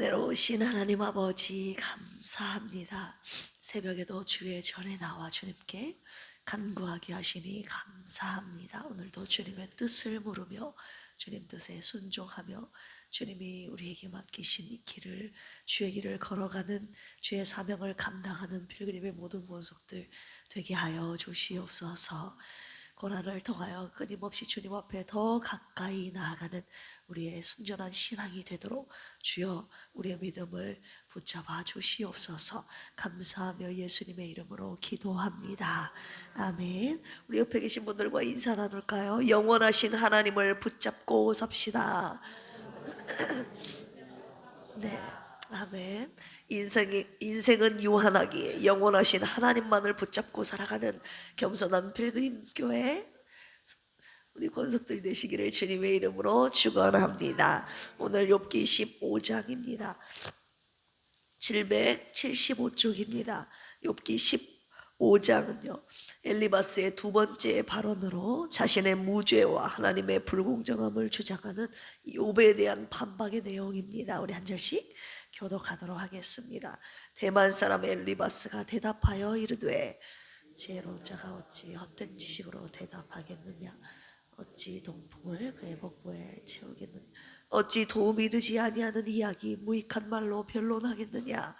은혜로우신 하나님 아버지 감사합니다. 새벽에도 주의 전에 나와 주님께 간구하게 하시니 감사합니다. 오늘도 주님의 뜻을 물으며 주님 뜻에 순종하며 주님이 우리에게 맡기신 이 길을 주의 길을 걸어가는 주의 사명을 감당하는 필그림의 모든 권속들 되게 하여 주시옵소서. 고난을 통하여 끊임없이 주님 앞에 더 가까이 나아가는 우리의 순전한 신앙이 되도록 주여 우리의 믿음을 붙잡아 주시옵소서 감사하며 예수님의 이름으로 기도합니다. 아멘. 우리 옆에 계신 분들과 인사 나눌까요? 영원하신 하나님을 붙잡고 삽시다. 네. 아멘. 인생이, 인생은 유한하기에 영원하신 하나님만을 붙잡고 살아가는 겸손한 필그림 교회 우리 권속들 되시기를 주님의 이름으로 축원합니다. 오늘 욥기 15장입니다. 775쪽입니다. 욥기 15장은요. 엘리바스의 두 번째 발언으로 자신의 무죄와 하나님의 불공정함을 주장하는 욥에 대한 반박의 내용입니다. 우리 한 절씩 교독하도록 하겠습니다. 대만 사람 엘리바스가 대답하여 이르되 지혜로운 자가 어찌 헛된 지식으로 대답하겠느냐 어찌 동풍을 그의 복부에 채우겠느냐? 어찌 도움이 되지 아니하는 이야기 무익한 말로 변론하겠느냐?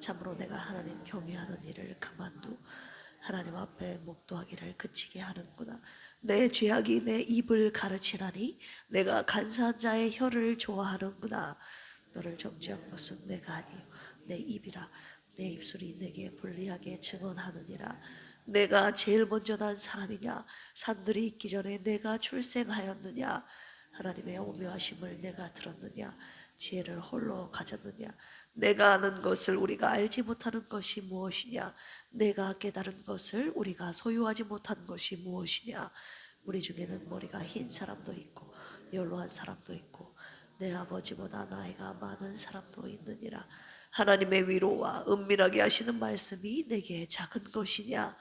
참으로 내가 하나님 경외하는 일을 그만두. 하나님 앞에 목도하기를 그치게 하는구나. 내 죄악이 내 입을 가르치나니 내가 간사한 자의 혀를 좋아하는구나. 너를 정죄한 것은 내가 아니요. 내 입이라. 내 입술이 내게 불리하게 증언하느니라 내가 제일 먼저 난 사람이냐? 산들이 있기 전에 내가 출생하였느냐? 하나님의 오묘하심을 내가 들었느냐? 지혜를 홀로 가졌느냐? 내가 아는 것을 우리가 알지 못하는 것이 무엇이냐? 내가 깨달은 것을 우리가 소유하지 못한 것이 무엇이냐? 우리 중에는 머리가 흰 사람도 있고 연로한 사람도 있고 내 아버지보다 나이가 많은 사람도 있느니라 하나님의 위로와 은밀하게 하시는 말씀이 내게 작은 것이냐?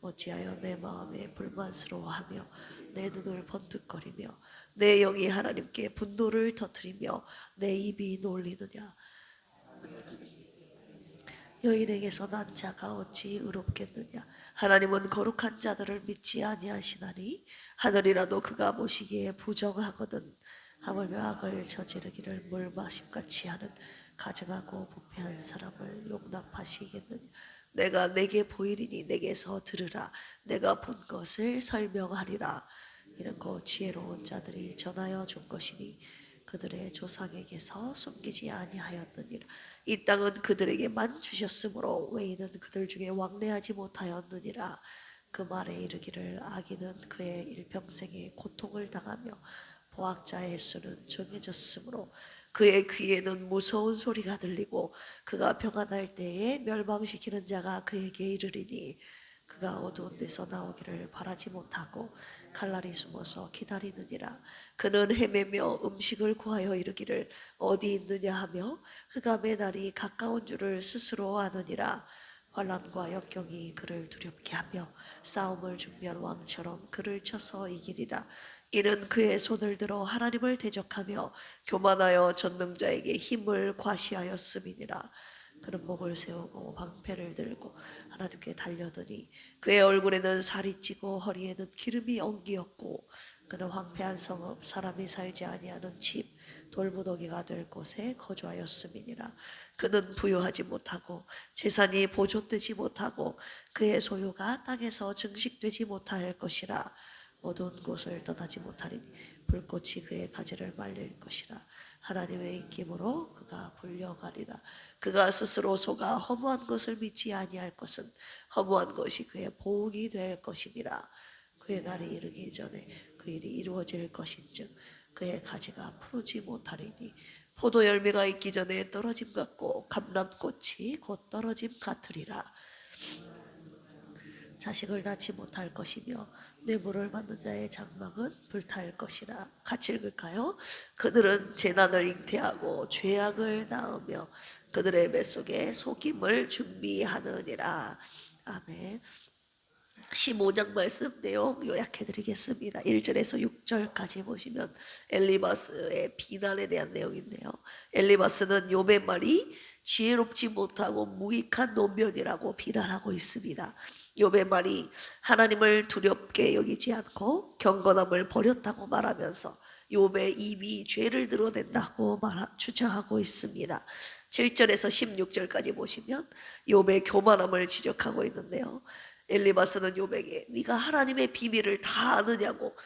어찌하여 내 마음에 불만스러워하며 내 눈을 번뜩거리며 내 영이 하나님께 분노를 터뜨리며 내 입이 놀리느냐? 여인에게서 난 자가 어찌 의롭겠느냐? 하나님은 거룩한 자들을 믿지 아니하시나니 하늘이라도 그가 보시기에 부정하거든 하물며 악을 저지르기를 물 마심같이 하는 가증하고 부패한 사람을 용납하시겠느냐? 내가 내게 보이리니 내게서 들으라. 내가 본 것을 설명하리라. 이런 거 지혜로운 자들이 전하여 준 것이니 그들의 조상에게서 숨기지 아니하였느니라. 이 땅은 그들에게만 주셨으므로 외인은 그들 중에 왕래하지 못하였느니라. 그 말에 이르기를 악인은 그의 일평생에 고통을 당하며 보학자의 수는 정해졌으므로 그의 귀에는 무서운 소리가 들리고 그가 평안할 때에 멸망시키는 자가 그에게 이르리니 그가 어두운 데서 나오기를 바라지 못하고 칼날이 숨어서 기다리느니라. 그는 헤매며 음식을 구하여 이르기를 어디 있느냐 하며 흑암의 날이 가까운 줄을 스스로 아느니라. 환란과 역경이 그를 두렵게 하며 싸움을 준비한 왕처럼 그를 쳐서 이기리라 이는 그의 손을 들어 하나님을 대적하며 교만하여 전능자에게 힘을 과시하였음이니라. 그는 목을 세우고 방패를 들고 하나님께 달려더니 그의 얼굴에는 살이 찌고 허리에는 기름이 엉기었고 그는 황폐한 성읍 사람이 살지 아니하는 집 돌무더기가 될 곳에 거주하였음이니라. 그는 부유하지 못하고 재산이 보존되지 못하고 그의 소유가 땅에서 증식되지 못할 것이라 어두운 곳을 떠나지 못하리니 불꽃이 그의 가지를 말릴 것이라. 하나님의 입김으로 그가 불려가리라. 그가 스스로 속아 허무한 것을 믿지 아니할 것은 허무한 것이 그의 보응이 될 것임이라. 그의 날이 이르기 전에 그 일이 이루어질 것인즉 그의 가지가 푸르지 못하리니 포도 열매가 있기 전에 떨어짐 같고 감람꽃이 곧 떨어짐 같으리라. 자식을 낳지 못할 것이며 뇌물을 받는 자의 장막은 불탈 것이라 같이 읽을까요? 그들은 재난을 잉태하고 죄악을 낳으며 그들의 뱃속에 속임을 준비하느니라 아멘 15장 말씀 내용 요약해 드리겠습니다. 1절에서 6절까지 보시면 엘리바스의 비난에 대한 내용인데요. 엘리바스는 욥의 말이 지혜롭지 못하고 무익한 논변이라고 비난하고 있습니다. 욥의 말이 하나님을 두렵게 여기지 않고 경건함을 버렸다고 말하면서 욥의 입이 죄를 드러낸다고 말 주장하고 있습니다. 7절에서 16절까지 보시면 욥의 교만함을 지적하고 있는데요. 엘리바스는 욥에게 네가 하나님의 비밀을 다 아느냐고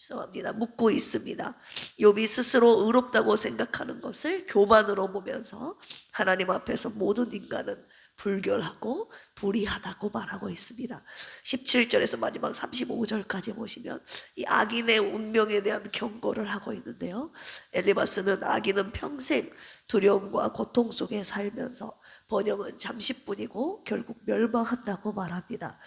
죄송합니다. 묻고 있습니다. 욥이 스스로 의롭다고 생각하는 것을 교만으로 보면서 하나님 앞에서 모든 인간은 불결하고 불의하다고 말하고 있습니다. 17절에서 마지막 35절까지 보시면 이 악인의 운명에 대한 경고를 하고 있는데요. 엘리바스는 악인은 평생 두려움과 고통 속에 살면서 번영은 잠시뿐이고 결국 멸망한다고 말합니다.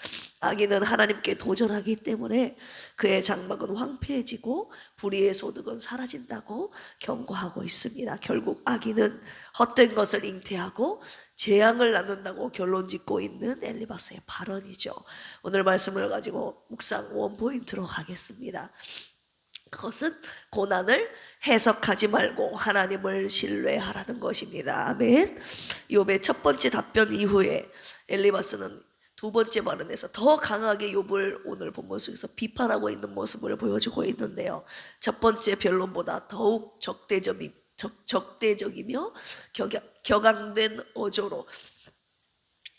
악인은 하나님께 도전하기 때문에 그의 장막은 황폐해지고 불의의 소득은 사라진다고 경고하고 있습니다. 결국 악인은 헛된 것을 잉태하고 재앙을 낳는다고 결론 짓고 있는 엘리바스의 발언이죠. 오늘 말씀을 가지고 묵상 원 포인트로 가겠습니다. 그것은 고난을 해석하지 말고 하나님을 신뢰하라는 것입니다. 아멘. 욥의 첫 번째 답변 이후에 엘리바스는 두 번째 발언에서 더 강하게 욥을 오늘 본문 속에서 비판하고 있는 모습을 보여주고 있는데요. 첫 번째 변론보다 더욱 적대적이, 적, 적대적이며 격양, 격앙된 어조로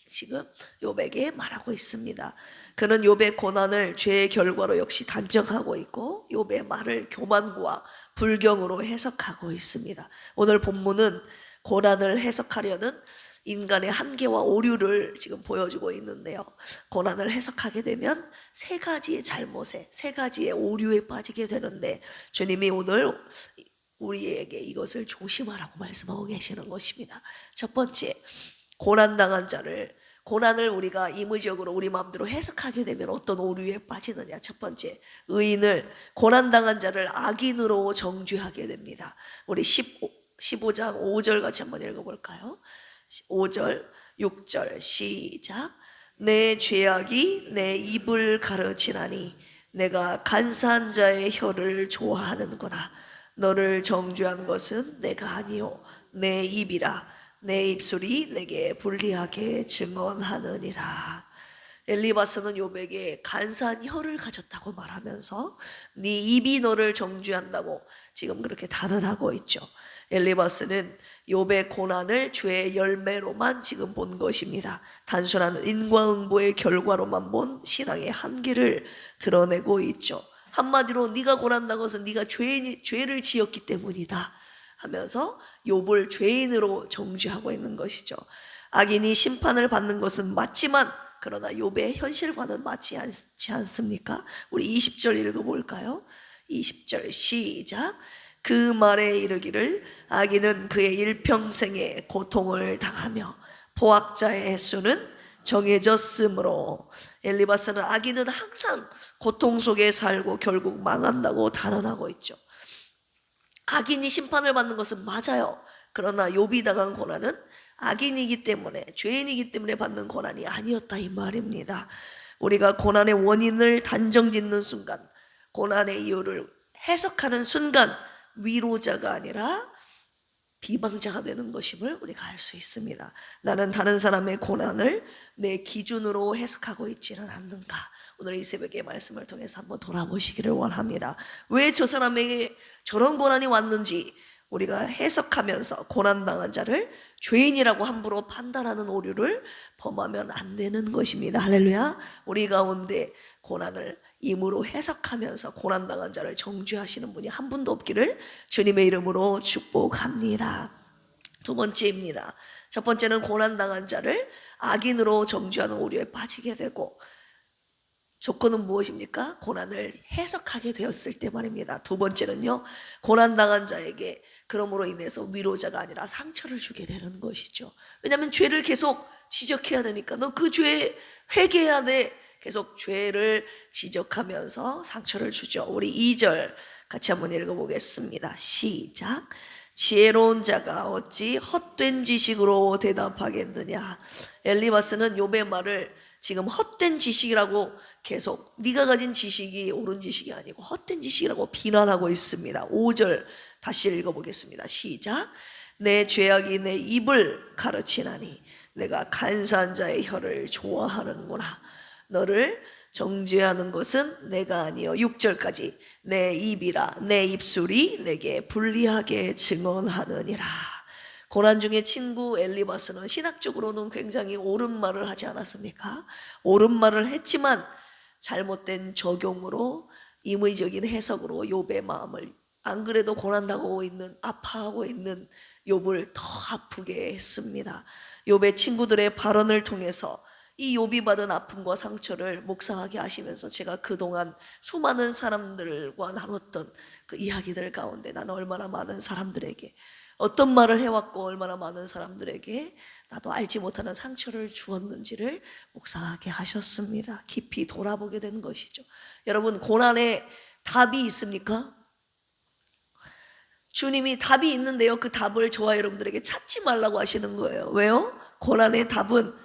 지금 욥에게 말하고 있습니다. 그는 욥의 고난을 죄의 결과로 역시 단정하고 있고 욥의 말을 교만과 불경으로 해석하고 있습니다. 오늘 본문은 고난을 해석하려는 인간의 한계와 오류를 지금 보여주고 있는데요. 고난을 해석하게 되면 세 가지의 잘못에, 세 가지의 오류에 빠지게 되는데 주님이 오늘 우리에게 이것을 조심하라고 말씀하고 계시는 것입니다. 첫 번째, 고난당한 자를 고난을 우리가 임의적으로 우리 마음대로 해석하게 되면 어떤 오류에 빠지느냐. 첫 번째, 의인을 고난당한 자를 악인으로 정죄하게 됩니다. 우리 15, 15장 5절 같이 한번 읽어볼까요? 5절, 6절 시작. 내 죄악이 내 입을 가르치나니 내가 간사한 자의 혀를 좋아하는구나. 너를 정죄한 것은 내가 아니요 내 입이라. 내 입술이 내게 불리하게 증언하느니라. 엘리바스는 욥에게 간사한 혀를 가졌다고 말하면서 네 입이 너를 정죄한다고 지금 그렇게 단언하고 있죠. 엘리바스는 욥의 고난을 죄의 열매로만 지금 본 것입니다. 단순한 인과응보의 결과로만 본 신앙의 한계를 드러내고 있죠. 한마디로 네가 것은 네가 죄, 죄를 지었기 때문이다. 하면서 욥을 죄인으로 정죄하고 있는 것이죠. 악인이 심판을 받는 것은 맞지만 그러나 욥의 현실과는 맞지 않지 않습니까? 우리 20절 읽어 볼까요? 20절 시작. 그 말에 이르기를 악인은 그의 일평생에 고통을 당하며 포악자의 횟수는 정해졌으므로 엘리바스는 악인은 항상 고통 속에 살고 결국 망한다고 단언하고 있죠. 악인이 심판을 받는 것은 맞아요. 그러나 욥이 당한 고난은 악인이기 때문에 죄인이기 때문에 받는 고난이 아니었다 이 말입니다. 우리가 고난의 원인을 단정짓는 순간, 고난의 이유를 해석하는 순간 위로자가 아니라 비방자가 되는 것임을 우리가 알 수 있습니다. 나는 다른 사람의 고난을 내 기준으로 해석하고 있지는 않는가. 오늘 이 새벽의 말씀을 통해서 한번 돌아보시기를 원합니다. 왜 저 사람에게 저런 고난이 왔는지 우리가 해석하면서 고난당한 자를 죄인이라고 함부로 판단하는 오류를 범하면 안 되는 것입니다. 할렐루야. 우리 가운데 고난을 임으로 해석하면서 고난당한 자를 정죄하시는 분이 한 분도 없기를 주님의 이름으로 축복합니다. 두 번째입니다. 첫 번째는 고난당한 자를 악인으로 정죄하는 오류에 빠지게 되고 조건은 무엇입니까? 고난을 해석하게 되었을 때 말입니다. 두 번째는요, 고난당한 자에게 그러므로 인해서 위로자가 아니라 상처를 주게 되는 것이죠. 왜냐하면 죄를 계속 지적해야 되니까 너 그 죄 회개해야 돼. 계속 죄를 지적하면서 상처를 주죠. 우리 2절 같이 한번 읽어보겠습니다. 시작. 지혜로운 자가 어찌 헛된 지식으로 대답하겠느냐. 엘리바스는 욥의 말을 지금 헛된 지식이라고 계속 네가 가진 지식이 옳은 지식이 아니고 헛된 지식이라고 비난하고 있습니다. 5절 다시 읽어보겠습니다. 시작. 내 죄악이 내 입을 가르치나니 내가 간사한 자의 혀를 좋아하는구나. 너를 정죄하는 것은 내가 아니요. 6절까지 내 입이라 내 입술이 내게 불리하게 증언하느니라. 고난 중에 친구 엘리바스는 신학적으로는 굉장히 옳은 말을 하지 않았습니까? 옳은 말을 했지만 잘못된 적용으로 임의적인 해석으로 욥의 마음을 안 그래도 고난당하고 있는 아파하고 있는 욥을 더 아프게 했습니다. 욥의 친구들의 발언을 통해서 이 욥이 받은 아픔과 상처를 묵상하게 하시면서 제가 그동안 수많은 사람들과 나눴던 그 이야기들 가운데 나는 얼마나 많은 사람들에게 어떤 말을 해왔고 얼마나 많은 사람들에게 나도 알지 못하는 상처를 주었는지를 묵상하게 하셨습니다. 깊이 돌아보게 된 것이죠. 여러분 고난에 답이 있습니까? 주님이 답이 있는데요. 그 답을 저와 여러분들에게 찾지 말라고 하시는 거예요. 왜요? 고난의 답은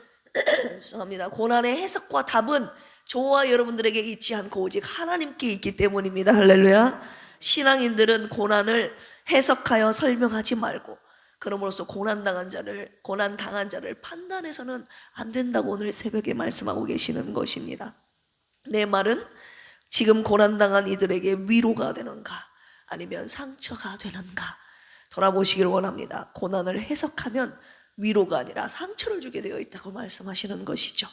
죄송합니다. 고난의 해석과 답은 저와 여러분들에게 있지 않고 오직 하나님께 있기 때문입니다. 할렐루야. 신앙인들은 고난을 해석하여 설명하지 말고 그럼으로써 고난 당한 자를 고난 당한 자를 판단해서는 안 된다고 오늘 새벽에 말씀하고 계시는 것입니다. 내 말은 지금 고난 당한 이들에게 위로가 되는가 아니면 상처가 되는가 돌아보시길 원합니다. 고난을 해석하면 위로가 아니라 상처를 주게 되어 있다고 말씀하시는 것이죠.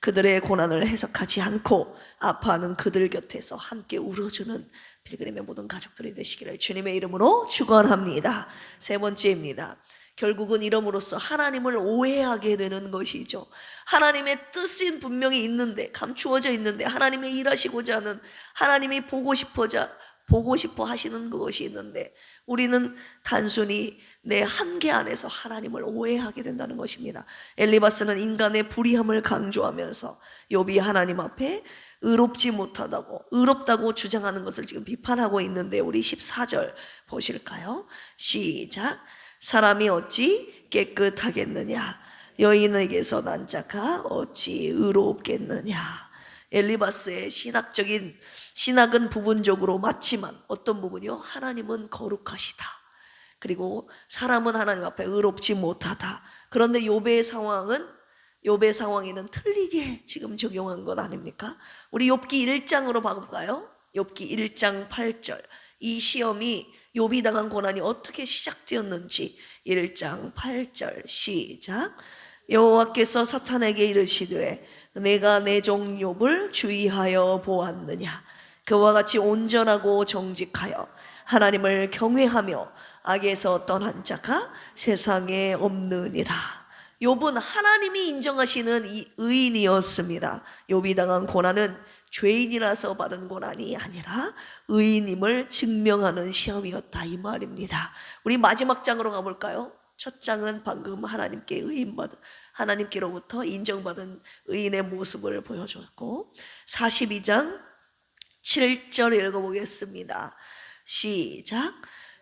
그들의 고난을 해석하지 않고 아파하는 그들 곁에서 함께 울어주는 필그림의 모든 가족들이 되시기를 주님의 이름으로 축원합니다. 세 번째입니다. 결국은 이름으로써 하나님을 오해하게 되는 것이죠. 하나님의 뜻은 분명히 있는데 감추어져 있는데 하나님의 일하시고자 하는 하나님이 보고 싶어자 보고 싶어 하시는 그것이 있는데 우리는 단순히 내 한계 안에서 하나님을 오해하게 된다는 것입니다. 엘리바스는 인간의 불의함을 강조하면서 욥이 하나님 앞에 의롭지 못하다고 의롭다고 주장하는 것을 지금 비판하고 있는데 우리 14절 보실까요? 시작. 사람이 어찌 깨끗하겠느냐? 여인에게서 난 자가 어찌 의롭겠느냐? 엘리바스의 신학적인 신학은 부분적으로 맞지만 어떤 부분이요? 하나님은 거룩하시다. 그리고 사람은 하나님 앞에 의롭지 못하다. 그런데 욥의 상황은 욥의 상황에는 틀리게 지금 적용한 것 아닙니까? 우리 욥기 1장으로 봐볼까요? 욥기 1장 8절. 이 시험이 욥이 당한 고난이 어떻게 시작되었는지 1장 8절 시작. 여호와께서 사탄에게 이르시되 내가 내 종 욥을 주의하여 보았느냐 그와 같이 온전하고 정직하여 하나님을 경외하며 악에서 떠난 자가 세상에 없느니라. 욥은 하나님이 인정하시는 이 의인이었습니다. 욥이 당한 고난은 죄인이라서 받은 고난이 아니라 의인임을 증명하는 시험이었다 이 말입니다. 우리 마지막 장으로 가볼까요? 첫 장은 방금 하나님께 의인받은 하나님께로부터 인정받은 의인의 모습을 보여줬고 42장 7절 읽어보겠습니다. 시작.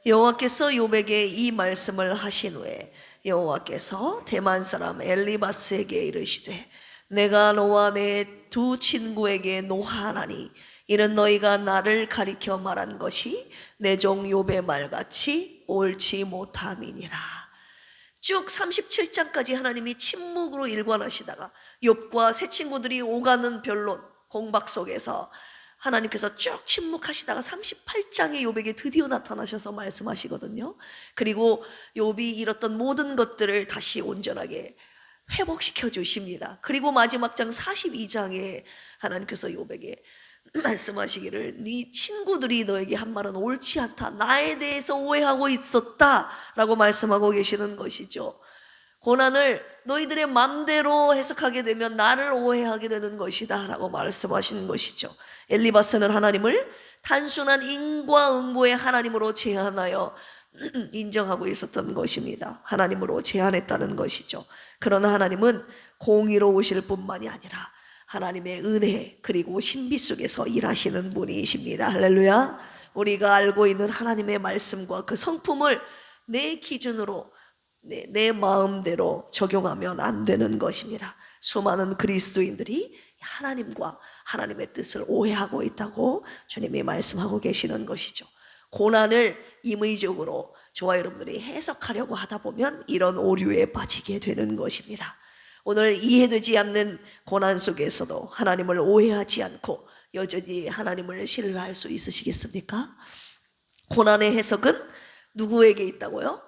여호와께서 욥에게 이 말씀을 하신 후에 여호와께서 대만 사람 엘리바스에게 이르시되 내가 너와 내 두 친구에게 노하나니 이는 너희가 나를 가리켜 말한 것이 내 종 욥의 말같이 옳지 못함이니라. 쭉 37장까지 하나님이 침묵으로 일관하시다가 욥과 새 친구들이 오가는 변론 공박 속에서 하나님께서 쭉 침묵하시다가 38장에 욥에게 드디어 나타나셔서 말씀하시거든요. 그리고 욥이 잃었던 모든 것들을 다시 온전하게 회복시켜 주십니다. 그리고 마지막 장 42장에 하나님께서 욥에게 말씀하시기를 네 친구들이 너에게 한 말은 옳지 않다. 나에 대해서 오해하고 있었다라고 말씀하고 계시는 것이죠. 고난을 너희들의 맘대로 해석하게 되면 나를 오해하게 되는 것이다 라고 말씀하시는 것이죠. 엘리바스는 하나님을 단순한 인과응보의 하나님으로 제한하여 인정하고 있었던 것입니다. 하나님으로 제한했다는 것이죠. 그러나 하나님은 공의로우실 뿐만이 아니라 하나님의 은혜 그리고 신비 속에서 일하시는 분이십니다. 할렐루야. 우리가 알고 있는 하나님의 말씀과 그 성품을 내 기준으로 내, 내 마음대로 적용하면 안 되는 것입니다. 수많은 그리스도인들이 하나님과 하나님의 뜻을 오해하고 있다고 주님이 말씀하고 계시는 것이죠. 고난을 임의적으로 저와 여러분들이 해석하려고 하다 보면 이런 오류에 빠지게 되는 것입니다. 오늘 이해되지 않는 고난 속에서도 하나님을 오해하지 않고 여전히 하나님을 신뢰할 수 있으시겠습니까? 고난의 해석은 누구에게 있다고요?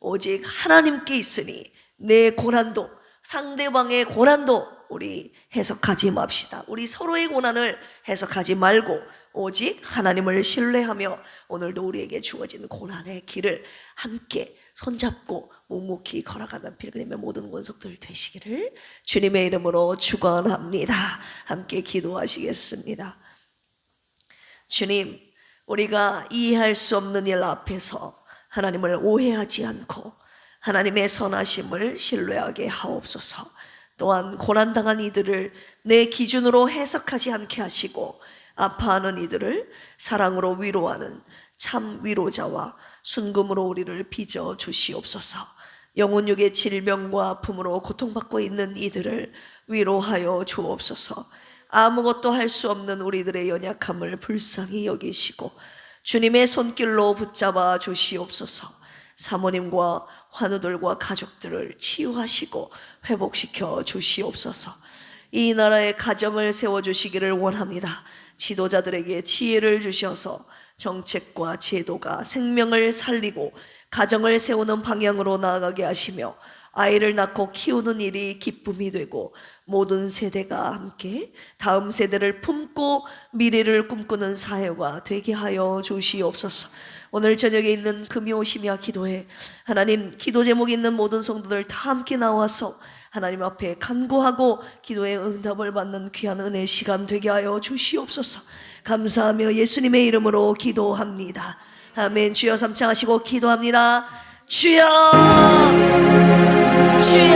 오직 하나님께 있으니 내 고난도 상대방의 고난도 우리 해석하지 맙시다. 우리 서로의 고난을 해석하지 말고 오직 하나님을 신뢰하며 오늘도 우리에게 주어진 고난의 길을 함께 손잡고 묵묵히 걸어가는 필그림의 모든 권속들 되시기를 주님의 이름으로 축원합니다. 함께 기도하시겠습니다. 주님, 우리가 이해할 수 없는 일 앞에서 하나님을 오해하지 않고 하나님의 선하심을 신뢰하게 하옵소서. 또한 고난당한 이들을 내 기준으로 해석하지 않게 하시고 아파하는 이들을 사랑으로 위로하는 참 위로자와 순금으로 우리를 빚어 주시옵소서. 영혼육의 질병과 아픔으로 고통받고 있는 이들을 위로하여 주옵소서. 아무것도 할 수 없는 우리들의 연약함을 불쌍히 여기시고 주님의 손길로 붙잡아 주시옵소서. 사모님과 환우들과 가족들을 치유하시고 회복시켜 주시옵소서. 이 나라의 가정을 세워 주시기를 원합니다. 지도자들에게 지혜를 주셔서 정책과 제도가 생명을 살리고 가정을 세우는 방향으로 나아가게 하시며 아이를 낳고 키우는 일이 기쁨이 되고 모든 세대가 함께 다음 세대를 품고 미래를 꿈꾸는 사회가 되게 하여 주시옵소서. 오늘 저녁에 있는 금요 심야 기도회 하나님 기도 제목 있는 모든 성도들 다 함께 나와서 하나님 앞에 간구하고 기도의 응답을 받는 귀한 은혜 시간 되게 하여 주시옵소서. 감사하며 예수님의 이름으로 기도합니다. 아멘. 주여 삼창하시고 기도합니다. 주여! 주여!